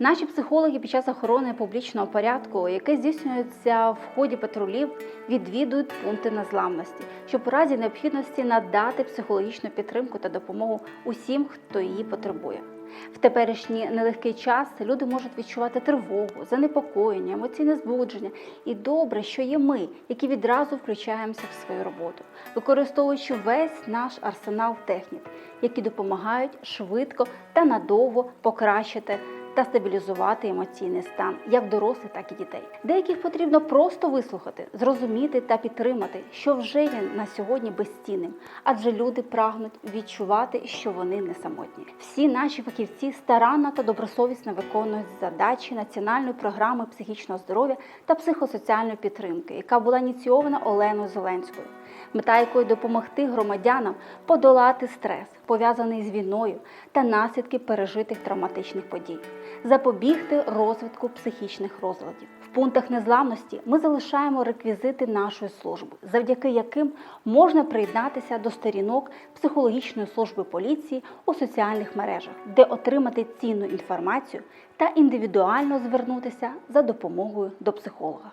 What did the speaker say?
Наші психологи під час охорони публічного порядку, яке здійснюється в ході патрулів, відвідують пункти незламності, щоб у разі необхідності надати психологічну підтримку та допомогу усім, хто її потребує. В теперішній нелегкий час люди можуть відчувати тривогу, занепокоєння, емоційне збудження. І добре, що є ми, які відразу включаємося в свою роботу, використовуючи весь наш арсенал технік, які допомагають швидко та надовго покращити та стабілізувати емоційний стан як дорослих, так і дітей. Деяких потрібно просто вислухати, зрозуміти та підтримати, що вже є на сьогодні безцінним, адже люди прагнуть відчувати, що вони не самотні. Всі наші фахівці старанно та добросовісно виконують задачі національної програми психічного здоров'я та психосоціальної підтримки, яка була ініційована Оленою Зеленською. Мета якої допомогти громадянам подолати стрес, пов'язаний з війною та наслідки пережитих травматичних подій, запобігти розвитку психічних розладів. В пунктах незламності ми залишаємо реквізити нашої служби, завдяки яким можна приєднатися до сторінок психологічної служби поліції у соціальних мережах, де отримати цінну інформацію та індивідуально звернутися за допомогою до психолога.